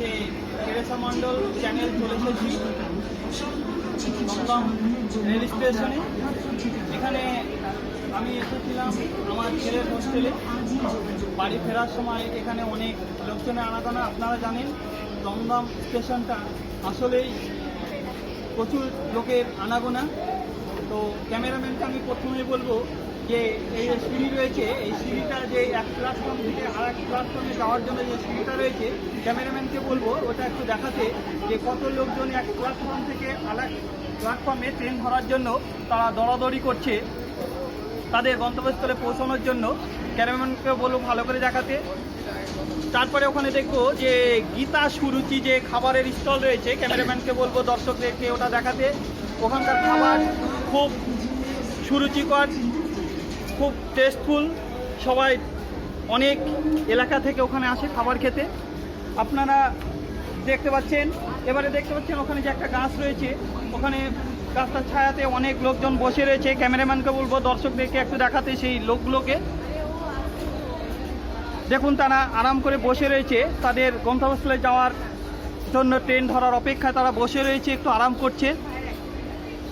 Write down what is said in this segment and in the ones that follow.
হচ্ছে তেরেসা মণ্ডল চ্যানেল চলে এসেছি রেল স্টেশনে। এখানে আমি এসেছিলাম আমার ছেলের হোস্টেলে। বাড়ি ফেরার সময় এখানে অনেক লোকজনের আনাগোনা, আপনারা জানেন, দমদম স্টেশনটা আসলেই প্রচুর লোকের আনাগোনা। তো ক্যামেরাম্যানকে আমি প্রথমেই বলব যে এই যে সিঁড়ি রয়েছে, এই সিঁড়িটা যে এক প্ল্যাটফর্ম থেকে আর এক প্ল্যাটফর্মে যাওয়ার জন্য যে সিঁড়িটা রয়েছে, ক্যামেরাম্যানকে বলব ওটা একটু দেখাতে যে কত লোকজন এক প্ল্যাটফর্ম থেকে আর এক প্ল্যাটফর্মে ট্রেন ধরার জন্য তারা দৌড়াদৌড়ি করছে, তাদের গন্তব্যস্থলে পৌঁছানোর জন্য। ক্যামেরাম্যানকে বলব ভালো করে দেখাতে। তারপরে ওখানে দেখব যে গীতা সুরুচি যে খাবারের স্টল রয়েছে, ক্যামেরাম্যানকে বলব দর্শকদেরকে ওটা দেখাতে। ওখানকার খাবার খুব সুরুচিকর, খুব টেস্টফুল সবাই অনেক এলাকা থেকে ওখানে আসে খাবার খেতে। আপনারা দেখতে পাচ্ছেন, এবারে দেখতে পাচ্ছেন ওখানে যে একটা গাছ রয়েছে। ওখানে গাছটার ছায়াতে অনেক লোকজন বসে রয়েছে। ক্যামেরাম্যানকে বলব, দর্শকদেরকে একটু দেখাতে সেই লোকগুলোকে। দেখুন তারা আরাম করে বসে রয়েছে। তাদের গন্তব্যস্থলে যাওয়ার জন্য ট্রেন ধরার অপেক্ষায় তারা বসে রয়েছে, একটু আরাম করছে।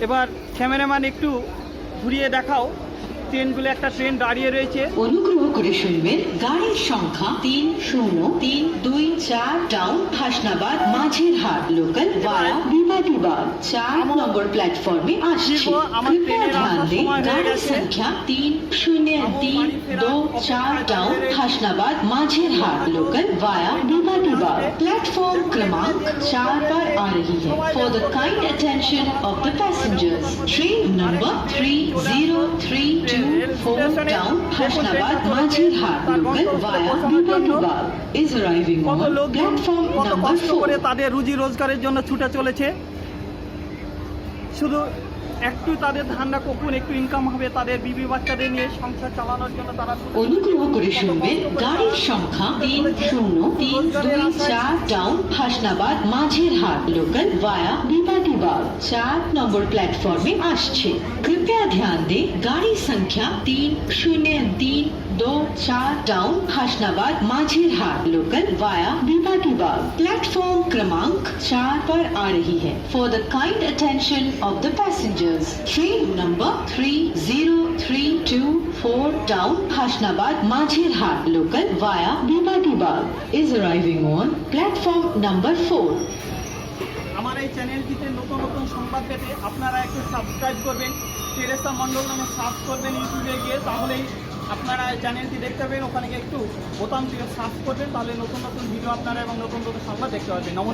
এবার ক্যামেরাম্যান একটু ঘুরিয়ে দেখাও। ট্রেনগুলো একটা ট্রেন দাঁড়িয়ে রয়েছে অনুগ্রহ করে শুনবেন গাড়ির সংখ্যা তিন শূন্য তিন দুই চার টাউন হাসনাবাদ মাঝের হাট লোকাল ভায়া বিমাটিবাগ চার নম্বর প্ল্যাটফর্মে আসছে দেখো, আমার কৃপয়া ট্রেনের ধ্যান আসার দেं সময় হয়ে গাড়ি গেছে। সংখ্যা তিন শূন্য তিন दो चार down Hasnabad Majher Hat local via बिमाटीबाग platform क्रमांक चार पर आ रही है for the kind attention of the passengers train number three zero three two to hometown Hashnabad Majirhat local via Bipanubab is arriving on platform number 4. তাদের রুজি রোজগারের জন্য ছুটে চলেছে শুধু একটু তাদের ধান্দা কখন একটু ইনকাম হবে তাদের বিবি বাচ্চাদের নিয়ে সংসার চালানোর জন্য তারা ছুটে চলেছে। অনুগ্রহ করে শুনবেন গাড়ির সংখ্যা তিন শূন্য তিন দুই চার টাউন হাসনাবাদ মাঝের হাট লোকাল वाया বিমাটিবাগ চার নম্বর প্ল্যাটফর্মে আসছে কৃপয়া ধ্যান दे गाड़ी संख्या तीन शून्य तीन दो चार down Hasnabad Majher Hat local via बिमाटीबाग platform क्रमांक चार पर आ रही है for the kind attention of the passengers train number three zero three two four down Hasnabad Majher Hat local via बिमाटीबाग is arriving on platform number four. আমার এই চ্যানেলটিতে নতুন নতুন সংবাদ পেতে আপনারা একটু সাবস্ক্রাইব করবেন টেরেসা মণ্ডল নামে সার্চ করবেন ইউটিউবে গিয়ে তাহলেই আপনারা চ্যানেলটি দেখতে পাবেন, ওখানে একটু বোতাম থেকে সার্চ করবেন, তাহলে নতুন নতুন ভিডিও আপনারা এবং নতুন নতুন সংবাদ দেখতে পাবেন নমস্কার।